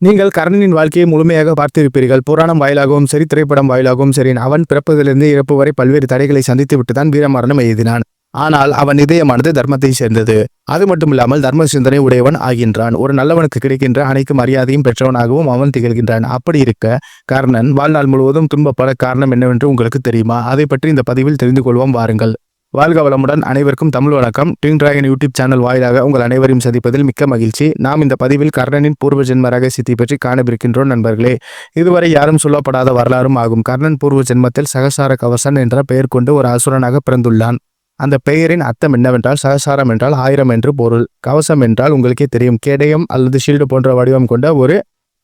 நீங்கள் கர்ணனின் வாழ்க்கையை முழுமையாக பார்த்திருப்பீர்கள். புராணம் வாயிலாகவும் சரி திரைப்படம் வாயிலாகவும் சரி அவன் பிறப்பதிலிருந்து இறப்பு வரை பல்வேறு தடைகளை சந்தித்து விட்டுதான் வீரமரணம் எழுதினான் ஆனால் அவன் இதயமானது தர்மத்தை சேர்ந்தது. அது மட்டுமில்லாமல் தர்ம சிந்தனை உடையவன் ஆகின்றான். ஒரு நல்லவனுக்கு கிடைக்கின்ற அனைத்து மரியாதையும் பெற்றவனாகவும் அவன் திகழ்கின்றான். அப்படி இருக்க கர்ணன் வாழ்நாள் முழுவதும் துன்பப்பட காரணம் என்னவென்று உங்களுக்கு தெரியுமா? அதை பற்றி இந்த பதிவில் தெரிந்து கொள்வோம். வாருங்கள். வாழ்க வளமுடன் அனைவருக்கும் தமிழ் வணக்கம். டிங் டிராகன் யூடியூப் சேனல் வாயிலாக உங்கள் அனைவரையும் சந்திப்பதில் மிக்க மகிழ்ச்சி. நாம் இந்த பதிவில் கர்ணனின் பூர்வ ஜென்ம ரகசியத்தை பற்றி காணவிருக்கின்றோம் நண்பர்களே. இதுவரை யாரும் சொல்லப்படாத வரலாறும் ஆகும். கர்ணன் பூர்வ ஜென்மத்தில் சகசார கவசன் என்ற பெயர் கொண்டு ஒரு அசுரனாக பிறந்துள்ளான். அந்த பெயரின் அர்த்தம் என்னவென்றால் சகசாரம் என்றால் ஆயிரம் என்று பொருள். கவசம் என்றால் உங்களுக்கே தெரியும். கேடயம் அல்லது ஷீல்டு போன்ற வடிவம் கொண்ட ஒரு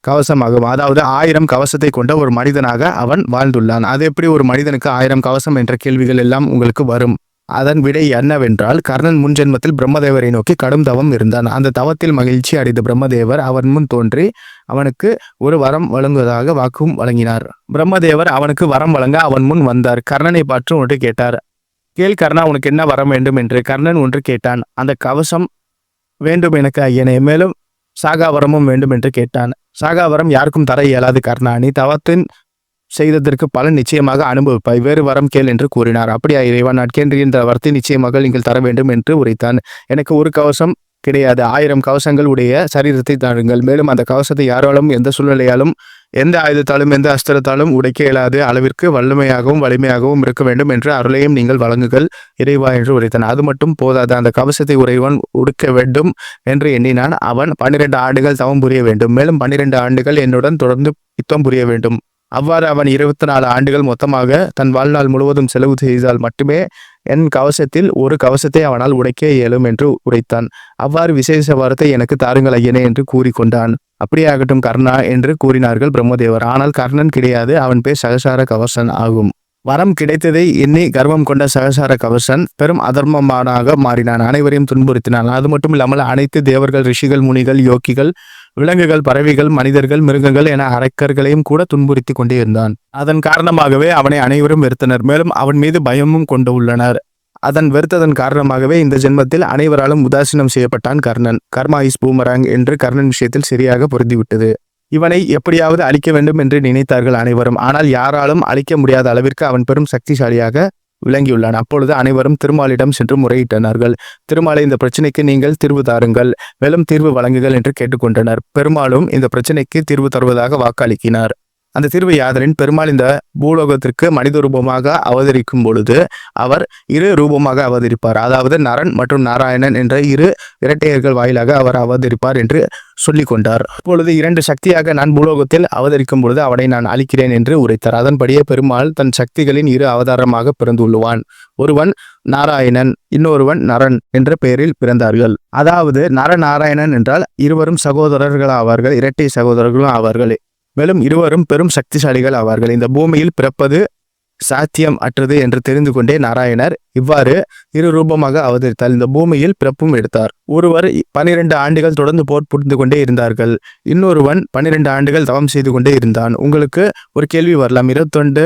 கவசமாகும். அதாவது ஆயிரம் கவசத்தை கொண்ட ஒரு மனிதனாக அவன் வாழ்ந்துள்ளான். அது எப்படி ஒரு மனிதனுக்கு ஆயிரம் கவசம் என்ற கேள்விகள் எல்லாம் உங்களுக்கு வரும்? அதன் விடை என்னவென்றால் கர்ணன் முன் ஜென்மத்தில் பிரம்மதேவரை நோக்கி கடும் தவம் இருந்தான். அந்த தவத்தில் மகிழ்ச்சி அடைந்த பிரம்மதேவர் அவன் முன் தோன்றி அவனுக்கு ஒரு வரம் வழங்குவதாக வாக்கும் வழங்கினார். பிரம்மதேவர் அவனுக்கு வரம் வழங்க அவன் முன் வந்தார். கர்ணனை பார்த்து ஒன்று கேட்டார். கேள் கர்ணா உனக்கு என்ன வரம் வேண்டும்? என்று கர்ணன் ஒன்று கேட்டான். அந்த கவசம் வேண்டும் எனக்கு ஐயனே. மேலும் சாகாவரமும் வேண்டும் என்று கேட்டான். சாகாவரம் யாருக்கும் தர இயலாது கர்ணா. நீ தவத்தின் செய்ததற்கு பலன் நிச்சயமாக அனுபவிப்பாய். வேறு வரம் கேள் என்று கூறினார். அப்படியா இறைவா நான் கேள்வியின் வரத்தை நிச்சயமாக நீங்கள் தர வேண்டும் என்று உரைத்தான். எனக்கு ஒரு கவசம் கிடையாது. ஆயிரம் கவசங்கள் உடைய சரீரத்தை தாருங்கள். மேலும் அந்த கவசத்தை யாராலும் எந்த சூழ்நிலையாலும் எந்த ஆயுதத்தாலும் எந்த அஸ்திரத்தாலும் உடைக்க இயலாது அளவிற்கு வல்லமையாகவும் வலிமையாகவும் இருக்க வேண்டும் என்று அருளையும் நீங்கள் வழங்குங்கள் இறைவா என்று உரைத்தான். அது மட்டும் போதாது. அந்த கவசத்தை உறைவன் உடுக்க வேண்டும் என்று எண்ணினான். அவன் பன்னிரண்டு ஆண்டுகள் தவம் புரிய வேண்டும். மேலும் பன்னிரண்டு ஆண்டுகள் என்னுடன் தொடர்ந்து யுத்தம் புரிய வேண்டும். அவ்வாறு அவன் இருபத்தி நாலு ஆண்டுகள் மொத்தமாக தன் வாழ்நாள் முழுவதும் செலவு செய்தால் மட்டுமே என் கவசத்தில் ஒரு கவசத்தை அவனால் உடைக்க இயலும் என்று உரைத்தான். அவ்வாறு விசேஷ வாரத்தை எனக்கு தாருங்கள் ஐயனே என்று கூறிக்கொண்டான். அப்படியாகட்டும் கர்ணா என்று கூறினார்கள் பிரம்மதேவர். ஆனால் கர்ணன் கிடையாது. அவன் பேர் சகசார கவசன் ஆகும். வரம் கிடைத்ததை எண்ணி கர்வம் கொண்ட சகசார கவசன் பெரும் அதர்மமானாக மாறினான். அனைவரையும் துன்புறுத்தினான். அது மட்டும் இல்லாமல் அனைத்து தேவர்கள் ரிஷிகள் முனிகள் யோக்கிகள் விலங்குகள் பறவைகள் மனிதர்கள் மிருகங்கள் என அரக்கர்களையும் கூட துன்புறுத்தி கொண்டே இருந்தான். அதன் காரணமாகவே அவனை அனைவரும் வெறுத்தனர். மேலும் அவன் மீது பயமும் கொண்டு உள்ளனர். அதன் வெறுத்ததன் காரணமாகவே இந்த ஜென்மத்தில் அனைவராலும் உதாசீனம் செய்யப்பட்டான் கர்ணன். கர்மா இஸ் பூமராங் என்று கர்ணன் விஷயத்தில் சரியாக பொருந்திவிட்டது. இவனை எப்படியாவது அழிக்க வேண்டும் என்று நினைத்தார்கள் அனைவரும். ஆனால் யாராலும் அழிக்க முடியாத அளவிற்கு அவன் பெரும் சக்திசாலியாக விளங்கியுள்ளான். அப்பொழுது அனைவரும் திருமாலிடம் சென்று முறையிட்டனார்கள். திருமாலை இந்த பிரச்சனைக்கு நீங்கள் தீர்வு தாருங்கள். மேலும் தீர்வு வழங்குங்கள் என்று கேட்டுக்கொண்டனர். பெருமாளும் இந்த பிரச்சனைக்கு தீர்வு தருவதாக வாக்களிக்கினார். அந்த தீர்வு யாதரின் பெருமாள் இந்த பூலோகத்திற்கு மனித ரூபமாக அவதரிக்கும் பொழுது அவர் இரு ரூபமாக அவதரிப்பார். அதாவது நரன் மற்றும் நாராயணன் என்ற இரு இரட்டையர்கள் வாயிலாக அவர் அவதரிப்பார் என்று சொல்லி கொண்டார். இப்பொழுது இரண்டு சக்தியாக நான் பூலோகத்தில் அவதரிக்கும் பொழுது அவனை நான் அழிக்கிறேன் என்று உரைத்தார். அதன்படியே பெருமாள் தன் சக்திகளின் இரு அவதாரமாக பிறந்துள்ளுவான். ஒருவன் நாராயணன் இன்னொருவன் நரன் என்ற பெயரில் பிறந்தார்கள். அதாவது நரநாராயணன் என்றால் இருவரும் சகோதரர்கள் ஆவார்கள் இரட்டை சகோதரர்களும் ஆவார்கள். மேலும் இருவரும் பெரும் சக்திசாலிகள் ஆவார்கள். இந்த பூமியில் பிறப்பது சாத்தியம் அற்றது என்று தெரிந்து கொண்டே நாராயணர் இவ்வாறு இரு ரூபமாக அவதரித்தார். இந்த பூமியில் பிறப்பும் எடுத்தார். ஒருவர் பனிரெண்டு ஆண்டுகள் தொடர்ந்து போர் புரிந்து கொண்டே இருந்தார்கள். இன்னொருவன் பனிரெண்டு ஆண்டுகள் தவம் செய்து கொண்டே இருந்தான். உங்களுக்கு ஒரு கேள்வி வரலாம். இருபத்தொண்டு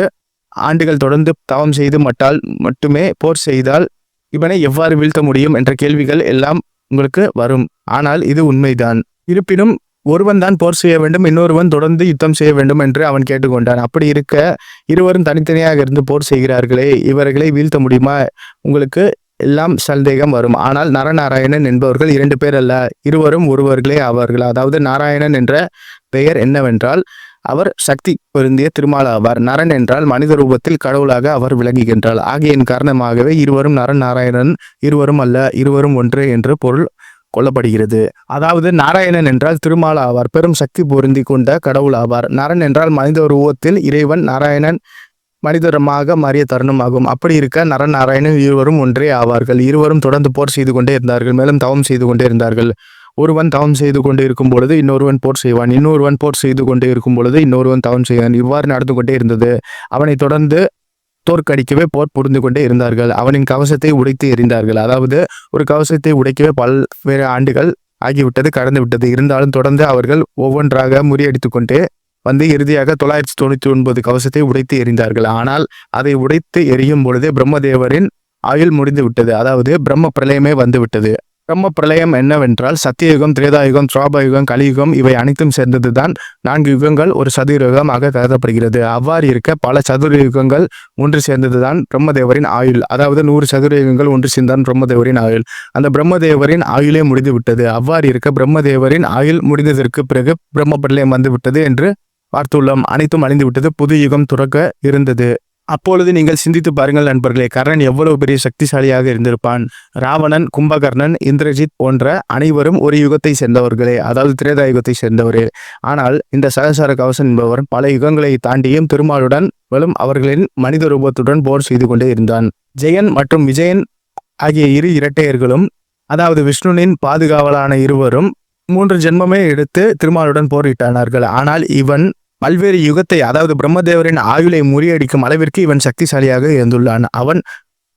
ஆண்டுகள் தொடர்ந்து தவம் செய்து மட்டால் மட்டுமே போர் செய்தால் இவனை எவ்வாறு வீழ்த்த முடியும் என்ற கேள்விகள் எல்லாம் உங்களுக்கு வரும். ஆனால் இது உண்மைதான். இருப்பினும் ஒருவன் தான் போர் செய்ய வேண்டும் இன்னொருவன் தொடர்ந்து யுத்தம் செய்ய வேண்டும் என்று அவன் கேட்டுக்கொண்டான். அப்படி இருக்க இருவரும் தனித்தனியாக இருந்து போர் செய்கிறார்களே இவர்களை வீழ்த்த முடியுமா? உங்களுக்கு எல்லாம் சந்தேகம் வரும். ஆனால் நரநாராயணன் என்பவர்கள் இரண்டு பேர் அல்ல இருவரும் ஒருவர்களே ஆவார்கள். அதாவது நாராயணன் என்ற பெயர் என்னவென்றால் அவர் சக்தி பொருந்திய திருமால் ஆவார். நரன் என்றால் மனித ரூபத்தில் கடவுளாக அவர் விளங்குகின்றார். ஆகியின் காரணமாகவே இருவரும் நரன் நாராயணன் இருவரும் அல்ல இருவரும் ஒன்று என்று பொருள் கொல்லப்படுகிறது. அதாவது நாராயணன் என்றால் திருமால் ஆவார் பெரும் சக்தி பொருந்தி கொண்ட கடவுள் ஆவார். நரன் என்றால் மனித உருவத்தில் இறைவன் நாராயணன் மனிதரமாக மாறிய தருணமாகும். அப்படி இருக்க நரன் நாராயணன் இருவரும் ஒன்றே ஆவார்கள். இருவரும் தொடர்ந்து போர் செய்து கொண்டே இருந்தார்கள். மேலும் தவம் செய்து கொண்டே இருந்தார்கள். ஒருவன் தவம் செய்து கொண்டே இருக்கும் பொழுது இன்னொருவன் போர் செய்வான். இன்னொருவன் போர் செய்து கொண்டே இருக்கும் பொழுது இன்னொருவன் தவம் செய்வான். இவ்வாறு நடந்து கொண்டே இருந்தது. அவனை தொடர்ந்து தோற்கடிக்கவே போர் புரிந்து கொண்டே இருந்தார்கள். அவனின் கவசத்தை உடைத்து எறிந்தார்கள். அதாவது ஒரு கவசத்தை உடைக்கவே பல்வேறு ஆண்டுகள் ஆகிவிட்டது கடந்து விட்டது இருந்தாலும் தொடர்ந்து அவர்கள் ஒவ்வொன்றாக முறியடித்து கொண்டே வந்து இறுதியாக தொள்ளாயிரத்தி தொண்ணூத்தி ஒன்பது கவசத்தை உடைத்து எறிந்தார்கள். ஆனால் அதை உடைத்து எரியும் பொழுது பிரம்மதேவரின் ஆயுள் முடிந்து விட்டது அதாவது பிரம்ம பிரளயமே வந்துவிட்டது. பிரம்ம பிரளயம் என்னவென்றால் சத்தியயுகம் திரேதாயுகம் திராபயுகம் கலியுகம் இவை அனைத்தும் சேர்ந்ததுதான் நான்கு யுகங்கள் ஒரு சதுரயுகமாக கருதப்படுகிறது. அவ்வாறு இருக்க பல சதுர யுகங்கள் ஒன்று சேர்ந்ததுதான் பிரம்மதேவரின் ஆயுள். அதாவது நூறு சதுரயுகங்கள் ஒன்று சேர்ந்தான் பிரம்மதேவரின் ஆயுள். அந்த பிரம்மதேவரின் ஆயுளே முடிந்து விட்டது அவ்வாறு இருக்க பிரம்மதேவரின் ஆயுள் முடிந்ததற்கு பிறகு பிரம்ம பிரளயம் வந்துவிட்டது என்று பார்த்துள்ளோம். அனைத்தும் அழிந்து விட்டது புது யுகம் துறக்க இருந்தது. அப்பொழுது நீங்கள் சிந்தித்து பாருங்கள் நண்பர்களே கர்ணன் எவ்வளவு பெரிய சக்திசாலியாக இருந்திருப்பான். ராவணன் கும்பகர்ணன் இந்திரஜித் போன்ற அனைவரும் ஒரு யுகத்தை சேர்ந்தவர்களே அதாவது திரேதா யுகத்தை சேர்ந்தவரே. ஆனால் இந்த சகசார கவசன் என்பவர் பல யுகங்களை தாண்டியும் திருமாலுடன் மேலும் அவர்களின் மனித ரூபத்துடன் போர் செய்து கொண்டே இருந்தான். ஜெயன் மற்றும் விஜயன் ஆகிய இரு இரட்டையர்களும் அதாவது விஷ்ணுவின் பாதுகாவலான இருவரும் மூன்று ஜென்மமே எடுத்து திருமாலுடன் போரிட்டானார்கள் ஆனால் இவன் பல்வேறு யுகத்தை அதாவது பிரம்மதேவரின் ஆயுளை முறியடிக்கும் அளவிற்கு இவன் சக்திசாலியாக இருந்துள்ளான் அவன்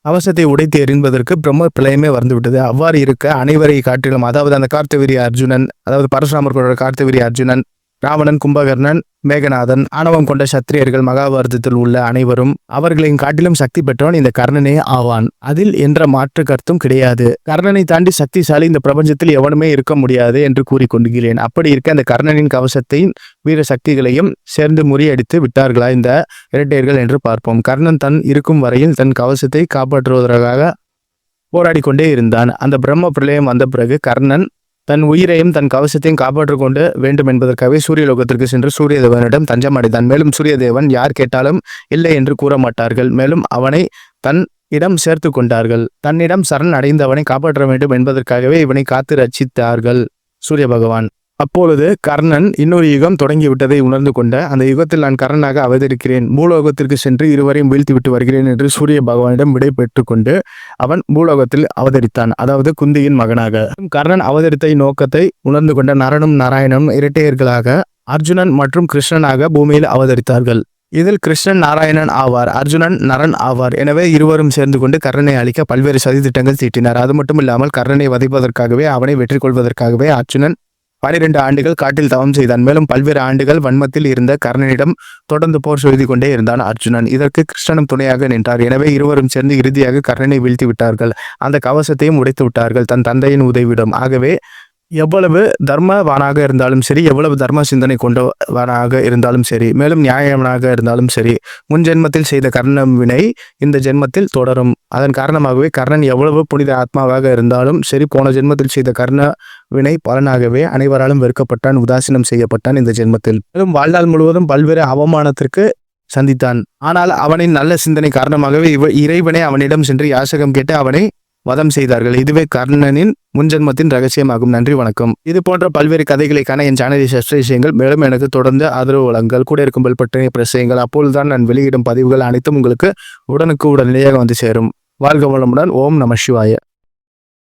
அவசத்தை உடைத்து எறிந்ததற்கு பிரம்ம பிரளயமே வந்துவிட்டது. அவ்வாறு இருக்க அனைவரை காட்டிலும் அதாவது அந்த கார்த்தவீரி அர்ஜுனன் அதாவது பரசுராமர் கொண்ட கார்த்தவீரி அர்ஜுனன் ராவணன் கும்பகர்ணன் மேகநாதன் ஆணவம் கொண்ட சத்திரியர்கள் மகாபாரதத்தில் உள்ள அனைவரும் அவர்களின் காட்டிலும் சக்தி பெற்றவன் இந்த கர்ணனே ஆவான். அதில் என்ற மாற்று கருத்தும் கிடையாது. கர்ணனை தாண்டி சக்திசாலி இந்த பிரபஞ்சத்தில் எவனுமே இருக்க முடியாது என்று கூறிக்கொண்டுகிறேன். அப்படி இருக்க அந்த கர்ணனின் கவசத்தை வீர சக்திகளையும் சேர்ந்து முறியடித்து விட்டார்களா? இந்த இரட்டையர்கள் என்று பார்ப்போம். கர்ணன் தன் இருக்கும் வரையில் தன் கவசத்தை காப்பாற்றுவதற்காக போராடி கொண்டே இருந்தான். அந்த பிரம்ம பிரளயம் வந்த பிறகு கர்ணன் தன் உயிரையும் தன் கவசத்தையும் காப்பாற்றிக் கொண்டு வேண்டும் என்பதற்காகவே சூரியலோகத்திற்கு சென்று சூரியதேவனிடம் தஞ்சம் அடைந்தான். மேலும் சூரியதேவன் யார் கேட்டாலும் இல்லை என்று கூற மாட்டார்கள் மேலும் அவனை தன் இடம் சேர்த்து கொண்டார்கள். தன்னிடம் சரண் அடைந்தவனை காப்பாற்ற வேண்டும் என்பதற்காகவே இவனை காத்து ரட்சித்தார்கள். சூரிய பகவான். அப்பொழுது கர்ணன் இன்னொரு யுகம் தொடங்கிவிட்டதை உணர்ந்து கொண்ட அந்த யுகத்தில் நான் கர்ணனாக அவதரிக்கிறேன். பூலோகத்திற்கு சென்று இருவரையும் வீழ்த்திவிட்டு வருகிறேன் என்று சூரிய பகவானிடம் விடை பெற்றுக்கொண்டு அவன் பூலோகத்தில் அவதரித்தான். அதாவது குந்தியின் மகனாக. கர்ணன் அவதரித்த நோக்கத்தை உணர்ந்து கொண்ட நரனும் நாராயணனும் இரட்டையர்களாக அர்ஜுனன் மற்றும் கிருஷ்ணனாக பூமியில் அவதரித்தார்கள். இதில் கிருஷ்ணன் நாராயணன் ஆவார் அர்ஜுனன் நரன் ஆவார். எனவே இருவரும் சேர்ந்து கொண்டு கர்ணனை அழிக்க பல்வேறு சதித்திட்டங்கள் தீட்டினார். அது மட்டும் இல்லாமல் கர்ணனை வதைப்பதற்காகவே அவனை வெற்றி கொள்வதற்காகவே அர்ஜுனன் பனிரெண்டு ஆண்டுகள் காட்டில் தவம் செய்தான். மேலும் பல்வேறு ஆண்டுகள் வன்மத்தில் இருந்த கர்ணனிடம் தொடர்ந்து போர் செய்து கொண்டே இருந்தான் அர்ஜுனன். இதற்கு கிருஷ்ணனும் துணையாக நின்றார். எனவே இருவரும் சேர்ந்து இறுதியாக கர்ணனை வீழ்த்தி விட்டார்கள். அந்த கவசத்தையும் உடைத்து விட்டார்கள். தன் தந்தையின் உதவியிடம். ஆகவே எவ்வளவு தர்மவானாக இருந்தாலும் சரி எவ்வளவு தர்ம சிந்தனை கொண்டவனாக இருந்தாலும் சரி மேலும் நியாயவனாக இருந்தாலும் சரி முன் ஜென்மத்தில் செய்த கர்ணவினை இந்த ஜென்மத்தில் தொடரும். அதன் காரணமாகவே கர்ணன் எவ்வளவு புனித ஆத்மாவாக இருந்தாலும் சரி போன ஜென்மத்தில் செய்த கர்ண வினை பலனாகவே அனைவராலும் வெறுக்கப்பட்டான் உதாசீனம் செய்யப்பட்டான் இந்த ஜென்மத்தில். மேலும் வாழ்நாள் முழுவதும் பல்வேறு அவமானத்திற்கு சந்தித்தான். ஆனால் அவனின் நல்ல சிந்தனை காரணமாகவே இவ இறைவனை அவனிடம் சென்று யாசகம் கேட்டு அவனை வதம் செய்தார்கள். இதுவே கர்ணனின் முன்ஜென்மத்தின் ரகசியமாகும். நன்றி வணக்கம். இது போன்ற பல்வேறு கதைகளை காண என் சேனலை சப்ஸ்கிரைப் செய்யுங்கள் மேலும் எனக்கு தொடர்ந்து ஆதரவு வழங்குங்கள் கூட இருக்கும் பெல் பிரசயங்கள் பிரஸ் செய்யுங்கள். அப்பொழுதுதான் நான் வெளியிடும் பதிவுகள் அனைத்தும் உங்களுக்கு உடனுக்கு உடனடியாக வந்து சேரும். வாழ்க வளமுடன். ஓம் நம சிவாய.